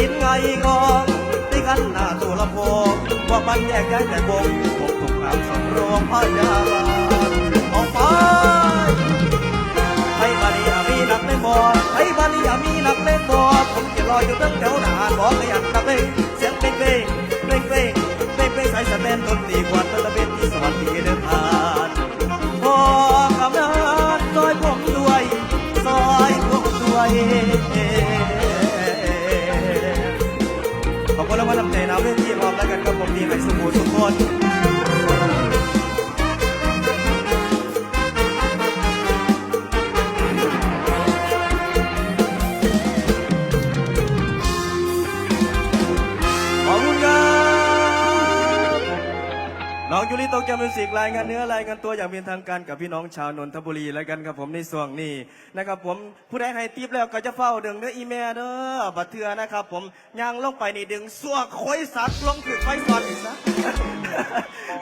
ดินไงกองตีกันหน้าตัวลำโพงพวกมันแยกย้ายแต่วงพบทุกครั้งสำรวมพยาบาลออกไปให้บาลีอามีนักเล่นบอลให้บาลีอามีนักเล่นบอลผมจะรออยู่ตั้งแถวหน้าบอกขยันนักเล่นเสียงเป้งเป้งเป้งเป้งเป้งเป้งสายสแตนดนตรีกวาดตะเบ็ดที่สวัสดีเดินผ่านพอกำนันซอยผมด้วยซอยผมด้วย อบแล้วกันกับผมดีไปสมบูรณ์ทุกคน องยูริโตเกียวมิวสิกรายงานเนื้อรายงานตัวอย่างเป็นทางการกับพี่น้องชาวนนทบุรีแล้วกันครับผมในส่วงนี้นะครับผมผู้ใดให้ทิปแล้วก็จะเฝ้าดึงเด้ออีเมลเด้อบัดเทือนะครับผมย่างลงไปนี่ดึงสวกโคอยสัตว์ลงถึงไฟซอนอีกซะ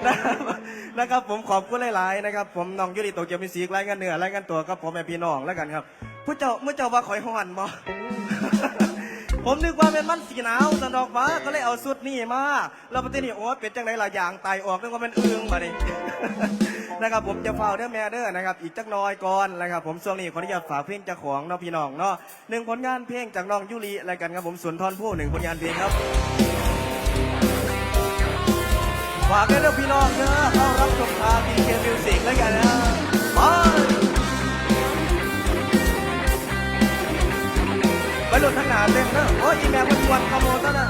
นะครับนะครับผมขอบคุณหลายๆนะครับผมน้องยูริโตเกียวมิวสิกรายงานเนื้อรายงานตัวกับผมแม่พี่น้องแล้วกันครับผู้เจ้าเมื่อเจ้าว่าข่อยห่อนบ่ ผมนึกว่าเป็นมันสีหนาวสันดอกฟ้าก็เลยเอาสุดนี่มาแล้วประเทศนี้โอ้เป็นจังไรล่ะอย่างไตออกนึกว่าเป็นอึงมาดินะครับผมจะเฝ้าเด้อแม่เด้อนะครับอีกจักน้อยก่อนนะครับผมช่วงนี้ขออนุญาตฝากเพลงจากของเน้องพี่น้องเนาะหนึ่งผลงานเพลงจากน้องยุริอะไรกันครับผมสุนทรภู่หนึ่งผลงานเพลงครับฝากด้เด้อพี่น้องเด้อเข้ารับชมทางดีเคมิวสิกแล้วกันนะ อ้ยอีแมวมันชวนขโมยซะนะ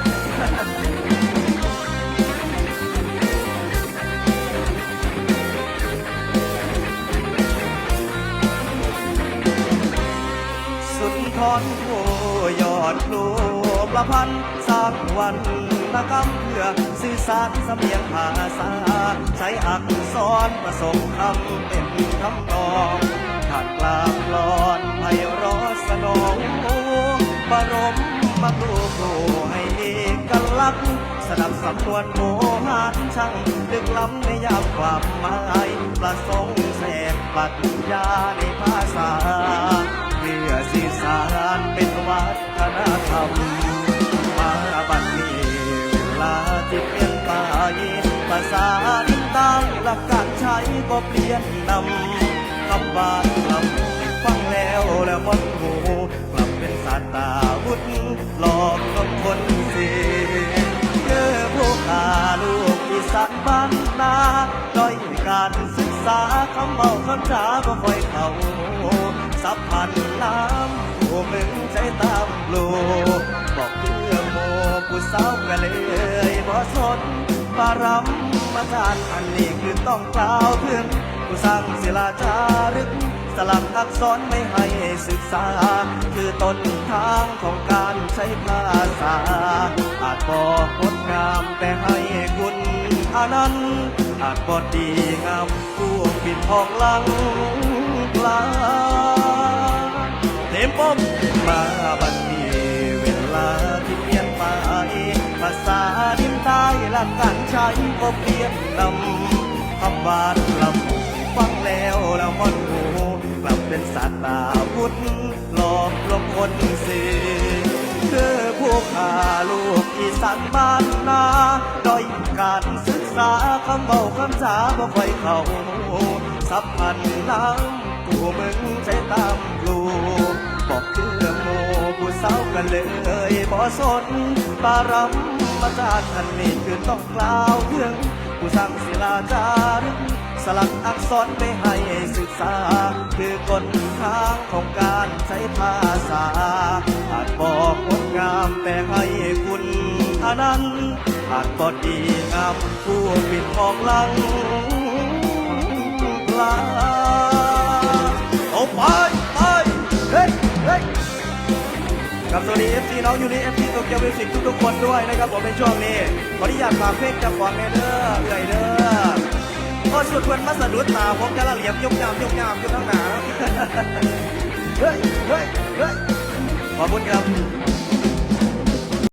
สุนทรโอยอดครูประพันธ์สร้างวันละกำเพื่อสื่อสารสำเนียงภาษา ใช้อักษรผสมคำเป็นคำนองขาดกลางกลอนไพเราะสนองบรม มาครูครูให้เอกลักษณ์สนับสำนวนโมหานช่างลึกล้ำในยามความหมายประสงค์แสกปรัชญาในภาษาเพื่อสื่อสารเป็นวัฒนธรรมมาบัดนี้เวลาที่เปลี่ยนไปภาษาดินต่างหลักการใช้ก็เปลี่ยนนำคำว่าคำฟังแล้วแล้วมันหูกลับเป็นสาตา น้านาด้อยการศึกษาคำเมาคำจาบ่ค่อยเข้าสับพันน้ำผู้มึงใจตามลูบอกเพื่อโมผู้สาวกันเลยบ่สนปารำมาจานอันนี้คือต้องกล่าวถึงผู้สร้างศิลาจารึกสลักอักษรไม่ให้ศึกษา คือต้นทางของการใช้ภาษา อาจบอกงดงามแต่ให้านั้น อาจบอดีงามผู้ปิดทองหลังกลาเต็มปมมาบัดนี้เวลาที่เปลี่ยนไปภาษาดินใต้หลักการใช้ก็เปลี่ยนนำคำบาดลำฟังแล้วแล้วมันหูกลับเป็นสัตว์ตาพุทธหลอกลวงคนสื่อเธอ ผู้ขาลูกอีสานบ้านนาด้อยการศึกษาคำเบาคำจาบ่ค่อยเข้าสับพันน้ำกูมึงใจตามลูกบอกคือโมผู้สาวกันเลยบ่สนปารำมาจารย์อันนี้คือต้องกล่าวถึงผู้สร้างศิลาจารึก ลักอักษรไม่ให้ศึกษา คือกลทางของการใช้ภาษาอาจบอกงดงามแต่ให้คุณอานั้นอาจบอดีงามผู้ปิดทองลังลาเอาไปไปเฮ้ยเฮ้ยกับสวัสดีเอฟซีน้องยูนิเอฟซีโตเกียวมิวสิกทุกๆคนด้วยนะครับผมในช่วงนี้ขออนุญาตฝากเพลงจากฟอนเนเดอร์เอื่อยเด้อ ก็สุดเพื่อนมาสะดุดตาผมจะละเหลี่ยมยุบยามยุบยามอยู่ทั้งหนาเฮ้ยเฮ้ยเฮ้ยขอบคุณครับ